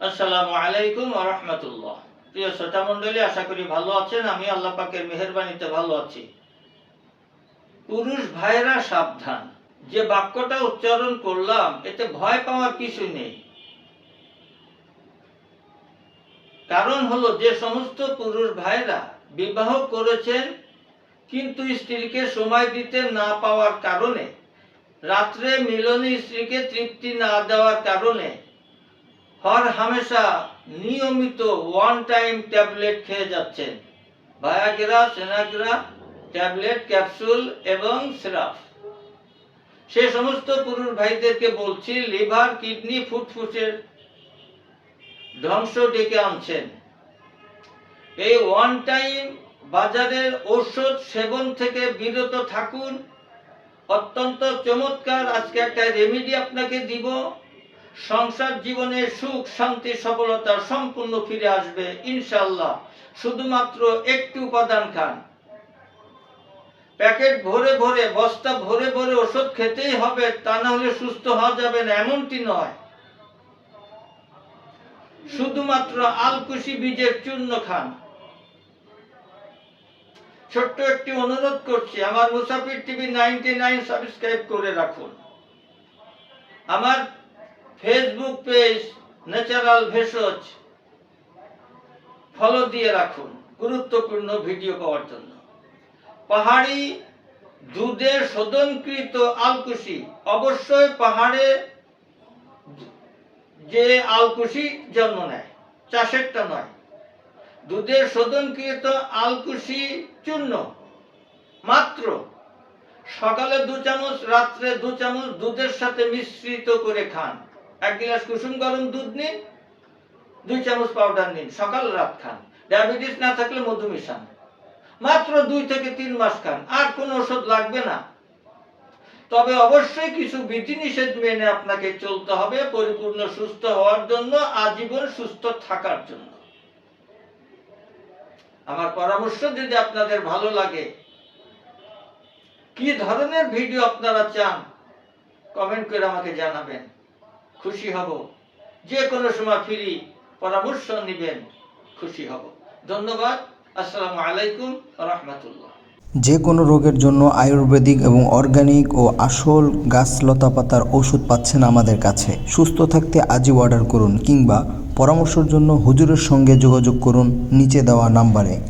আসসালামু আলাইকুম ওয়া রাহমাতুল্লাহ। প্রিয় শ্রোতা মণ্ডলী, আশা করি ভালো আছেন। আমি আল্লাহ পাকের মেহেরবানিতে ভালো আছি। পুরুষ ভাইরা সাবধান। যে বাক্যটা উচ্চারণ করলাম, এতে ভয় পাওয়ার কিছু নেই। কারণ হলো, যে সমস্ত পুরুষ ভাইরা বিবাহ করেছেন, কিন্তু স্ত্রীকে সময় দিতে না পাওয়ার কারণে, রাত্রে মিলনে স্ত্রীকে তৃপ্তি না দেওয়ার কারণে হর হামেশা নিয়মিত ওয়ান টাইম ট্যাবলেট খেয়ে যাচ্ছেন। ভায়াগ্রা সেনাগ্রা ট্যাবলেট ক্যাপসুল এবং সিরাপ সে সমস্ত পুরুষ ভাইদেরকে বলছি, লিভার, কিডনি ফুটফুটের ধ্বংস ডেকে আনছেন। এই ওয়ান টাইম বাজারের ঔষধ সেবন থেকে বিরত থাকুন। অত্যন্ত চমৎকার, আজকে একটা রেমেডি আপনাকে দিব। সংসার জীবনে সুখ, শান্তি, সফলতা সম্পূর্ণ ফিরে আসবে ইনশাল্লাহ শুধুমাত্র একটি উপাদান খান। প্যাকেট ভরে ভরে, বস্তা ভরে ভরে ওষুধ খেতেই হবে, তা না হলে সুস্থ হওয়া যাবে না, এমনটি নয়। শুধুমাত্র আলকুশি বীজের চূর্ণ খান। ছোট্ট একটি অনুরোধ করছি, আমার মুসাফির টিভি নাইনটি নাইন সাবস্ক্রাইব করে রাখুন। আমার ফেসবুক পেজ ন্যাচারাল ভেষজ ফলো দিয়ে রাখুন, গুরুত্বপূর্ণ ভিডিও পাওয়ার জন্য। পাহাড়ি দুধে শোধনকৃত আলকুশি, অবশ্যই পাহাড়ে যে আলকুশি জন্ম নেয়, চাষেরটা নয়। দুধের শোধনকৃত আলকুশি চূর্ণ, মাত্র। সকালে দু চামচ, রাত্রে দু চামচ দুধের সাথে মিশ্রিত করে খান। এক গ্লাস কুসুম গরম দুধ নিন, দুই চামচ পাউডার নিন, সকাল রাত খান। ডায়াবেটিস না থাকলে মধু মিশান। মাত্র দুই থেকে তিন মাস খান, আর কোনো ওষুধ লাগবে না। তবে অবশ্যই কিছু বিধিনিষেধ মেনে আপনাকে চলতে হবে, পরিপূর্ণ সুস্থ হওয়ার জন্য, আজীবন সুস্থ থাকার জন্য। আমার পরামর্শ, যদি আপনাদের ভালো লাগে, কি ধরনের ভিডিও আপনারা চান কমেন্ট করে আমাকে জানাবেন। খুশি হব। যে কোনো সময় ফ্রি, পরামর্শ নেবেন, খুশি হব। ধন্যবাদ। আসসালামু আলাইকুম রহমতুল্লাহ। যে কোনো রোগের জন্য আয়ুর্বেদিক এবং অর্গানিক ও আসল গাছ লতা পাতার ওষুধ পাচ্ছেন আমাদের কাছে। সুস্থ থাকতে আজই অর্ডার করুন কিংবা পরামর্শের জন্য হুজুরের সঙ্গে যোগাযোগ করুন নিচে দেওয়া নাম্বারে।